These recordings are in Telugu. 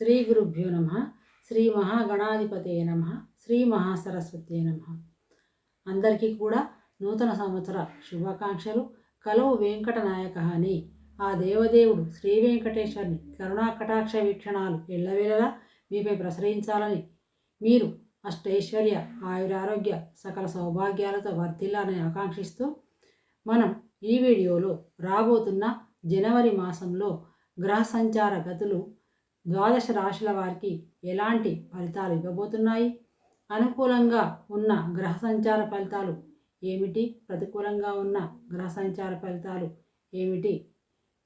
శ్రీ గురుభ్యో నమ శ్రీ మహాగణాధిపతే నమ శ్రీ మహాసరస్వతే నమ. అందరికీ కూడా నూతన సంవత్సర శుభాకాంక్షలు. కలవు వెంకట నాయక అని ఆ దేవదేవుడు శ్రీ వెంకటేశ్వరుని కరుణా కటాక్ష వీక్షణాలు ఎల్లవేళలా మీపై ప్రసరించాలని మీరు అష్టైశ్వర్య ఆయురారోగ్య సకల సౌభాగ్యాలతో వర్ధిల్లాలని ఆకాంక్షిస్తూ మనం ఈ వీడియోలో రాబోతున్న జనవరి మాసంలో గ్రహ సంచార గతులు ద్వాదశ రాశుల వారికి ఎలాంటి ఫలితాలు ఇవ్వబోతున్నాయి? అనుకూలంగా ఉన్న గ్రహ సంచార ఫలితాలు ఏమిటి? ప్రతికూలంగా ఉన్న గ్రహ సంచార ఫలితాలు ఏమిటి?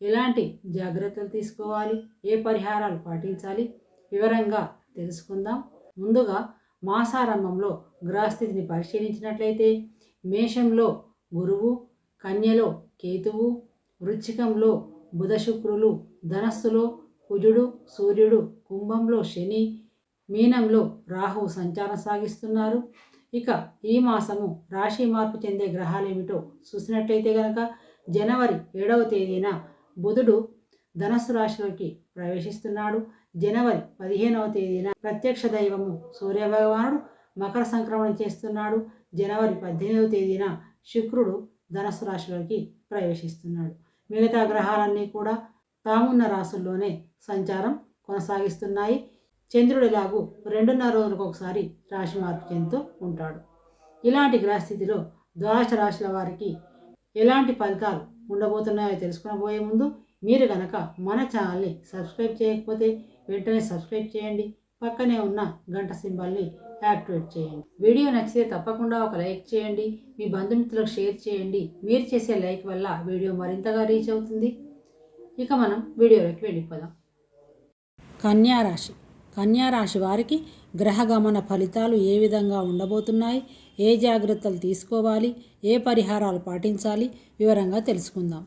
ఎలాంటి జాగ్రత్తలు తీసుకోవాలి? ఏ పరిహారాలు పాటించాలి? వివరంగా తెలుసుకుందాం. ముందుగా మాసారంభంలో గ్రహస్థితిని పరిశీలించినట్లయితే మేషంలో గురువు కన్యలో కేతువు వృచ్చికంలో బుధ శుక్రులు ధనస్సులో కుజుడు సూర్యుడు కుంభంలో శని మీనంలో రాహువు సంచారం సాగిస్తున్నారు. ఇక ఈ మాసము రాశి మార్పు చెందే గ్రహాలు ఏమిటో చూసినట్లయితే గనక జనవరి ఏడవ తేదీన బుధుడు ధనస్సు రాశిలోకి ప్రవేశిస్తున్నాడు. జనవరి పదిహేనవ తేదీన ప్రత్యక్ష దైవము సూర్యభగవానుడు మకర సంక్రమణం చేస్తున్నాడు. జనవరి పద్దెనిమిదవ తేదీన శుక్రుడు ధనస్సు రాశిలోకి ప్రవేశిస్తున్నాడు. మిగతా గ్రహాలన్నీ కూడా తామున్న రాసుల్లోనే సంచారం కొనసాగిస్తున్నాయి. చంద్రుడు రెండున్నర రోజులకు ఒకసారి రాశి మార్పు చెందుతూ ఉంటాడు. ఇలాంటి గ్రహస్థితిలో ద్వాదశ రాశుల వారికి ఎలాంటి ఫలితాలు ఉండబోతున్నాయో తెలుసుకునబోయే ముందు మీరు కనుక మన ఛానల్ని సబ్స్క్రైబ్ చేయకపోతే వెంటనే సబ్స్క్రైబ్ చేయండి. పక్కనే ఉన్న గంట సింబల్ని యాక్టివేట్ చేయండి. వీడియో నచ్చితే తప్పకుండా ఒక లైక్ చేయండి. మీ బంధుమిత్రులకు షేర్ చేయండి. మీరు చేసే లైక్ వల్ల వీడియో మరింతగా రీచ్ అవుతుంది. ఇక మనం వీడియోలోకి వెళ్ళిపోదాం. కన్యారాశి కన్యారాశి వారికి గ్రహగమన ఫలితాలు ఏ విధంగా ఉండబోతున్నాయి? ఏ జాగ్రత్తలు తీసుకోవాలి? ఏ పరిహారాలు పాటించాలి? వివరంగా తెలుసుకుందాం.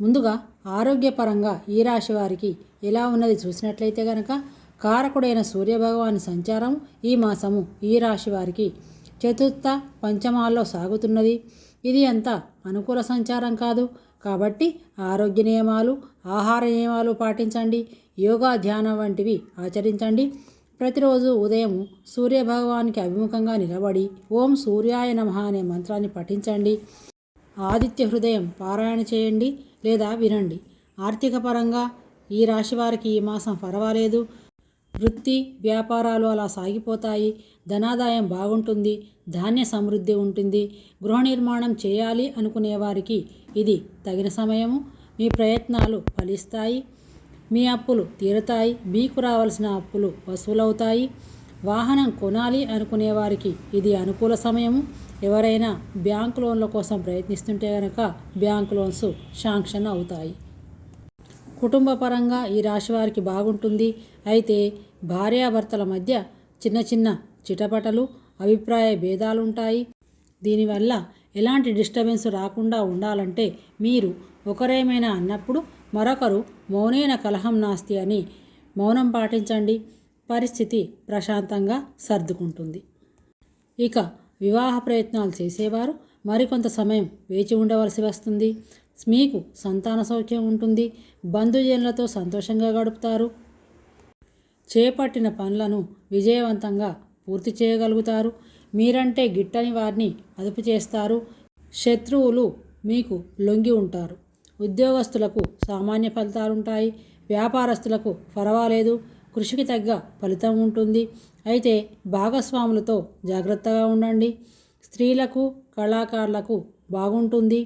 ముందుగా ఆరోగ్యపరంగా ఈ రాశి వారికి ఎలా ఉన్నది చూసినట్లయితే గనక కారకుడైన సూర్యభగవాని సంచారం ఈ మాసము ఈ రాశి వారికి చతుర్థ పంచమాల్లో సాగుతున్నది. ఇది అంత అనుకూల సంచారం కాదు. కాబట్టి ఆరోగ్య నియమాలు ఆహార నియమాలు పాటించండి యోగా ధ్యానం వంటివి ఆచరించండి. ప్రతిరోజు ఉదయం సూర్యభగవానికి అభిముఖంగా నిలబడి ఓం సూర్యాయ నమః అనే మంత్రాన్ని పఠించండి. ఆదిత్య హృదయం పారాయణ చేయండి లేదా వినండి. ఆర్థిక పరంగా ఈ రాశి వారికి ఈ మాసం పర్వాలేదు. వృత్తి వ్యాపారాలు అలా సాగిపోతాయి. ధనాదాయం బాగుంటుంది. ధాన్య సమృద్ధి ఉంటుంది. గృహ నిర్మాణం చేయాలి అనుకునే వారికి ఇది తగిన సమయము. మీ ప్రయత్నాలు ఫలిస్తాయి. మీ అప్పులు తీరుతాయి. మీకు రావాల్సిన అప్పులు వసూలవుతాయి. వాహనం కొనాలి అనుకునే వారికి ఇది అనుకూల సమయము. ఎవరైనా బ్యాంక్ లోన్ల కోసం ప్రయత్నిస్తుంటే కనుక బ్యాంక్ లోన్స్ శాంక్షన్ అవుతాయి. కుటుంబ పరంగా ఈ రాశి వారికి బాగుంటుంది. అయితే భార్యాభర్తల మధ్య చిన్న చిన్న చిటపటలు అభిప్రాయ భేదాలు ఉంటాయి దీనివల్ల ఎలాంటి డిస్టర్బెన్స్ రాకుండా ఉండాలంటే మీరు ఒకరేమైనా అన్నప్పుడు మరొకరు మౌనైన కలహం నాస్తి అని మౌనం పాటించండి. పరిస్థితి ప్రశాంతంగా సర్దుకుంటుంది. ఇక వివాహ ప్రయత్నాలు చేసేవారు మరికొంత సమయం వేచి ఉండవలసి వస్తుంది. మీకు సంతాన సౌఖ్యం ఉంటుంది. బంధుజనులతో సంతోషంగా గడుపుతారు. చేపట్టిన పనులను విజయవంతంగా పూర్తి చేయగలుగుతారు. మీరంటే గిట్టని వారిని అదుపు చేస్తారు. శత్రువులు మీకు లొంగి ఉంటారు. ఉద్యోగస్తులకు సామాన్య ఫలితాలుంటాయి. వ్యాపారస్తులకు పర్వాలేదు కృషికి తగ్గ ఫలితం ఉంటుంది. అయితే భాగస్వాములతో జాగ్రత్తగా ఉండండి. స్త్రీలకు కళాకారులకు బాగుంటుంది.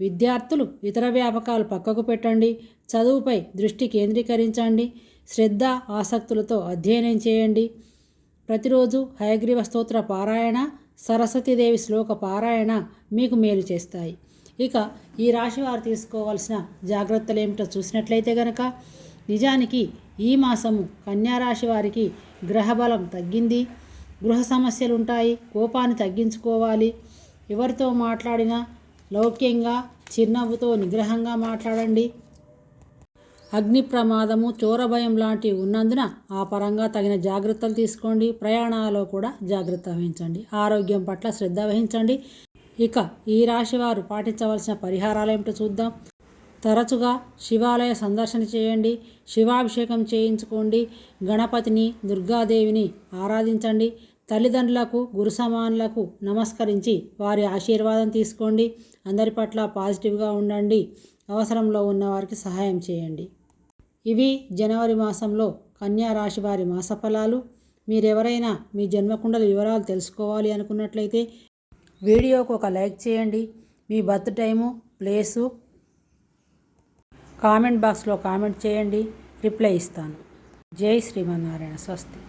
విద్యార్థులు ఇతర వ్యాపకాలు పక్కకు పెట్టండి. చదువుపై దృష్టి కేంద్రీకరించండి. శ్రద్ధ ఆసక్తులతో అధ్యయనం చేయండి. ప్రతిరోజు హయగ్రీవ స్తోత్ర పారాయణ సరస్వతీదేవి శ్లోక పారాయణ మీకు మేలు చేస్తాయి. ఇక ఈ రాశి వారు తీసుకోవాల్సిన జాగ్రత్తలు ఏమిటో చూసినట్లయితే గనక నిజానికి ఈ మాసము కన్యారాశి వారికి గ్రహబలం తగ్గింది. గృహ సమస్యలు ఉంటాయి కోపాన్ని తగ్గించుకోవాలి. ఎవరితో మాట్లాడినా లౌక్యంగా చిరునవ్వుతో నిగ్రహంగా మాట్లాడండి. అగ్ని ప్రమాదము చోరభయం లాంటివి ఉన్నందున ఆ పరంగా తగిన జాగ్రత్తలు తీసుకోండి. ప్రయాణాలలో కూడా జాగ్రత్త వహించండి. ఆరోగ్యం పట్ల శ్రద్ధ వహించండి. ఇక ఈ రాశి వారు పాటించవలసిన పరిహారాలు ఏమిటో చూద్దాం. తరచుగా శివాలయ సందర్శన చేయండి. శివాభిషేకం చేయించుకోండి. గణపతిని దుర్గాదేవిని ఆరాధించండి. తల్లిదండ్రులకు గురు సమానులకు నమస్కరించి వారి ఆశీర్వాదం తీసుకోండి. అందరి పట్ల పాజిటివ్గా ఉండండి. అవసరంలో ఉన్న వారికి సహాయం చేయండి. ఇవి జనవరి మాసంలో కన్యా రాశి వారి మాస ఫలాలు మీరెవరైనా మీ జన్మకుండల వివరాలు తెలుసుకోవాలి అనుకున్నట్లయితే వీడియోకు ఒక లైక్ చేయండి. మీ బర్త్ టైము ప్లేసు కామెంట్ బాక్స్లో కామెంట్ చేయండి. రిప్లై ఇస్తాను. జై శ్రీమన్నారాయణ స్వస్తి.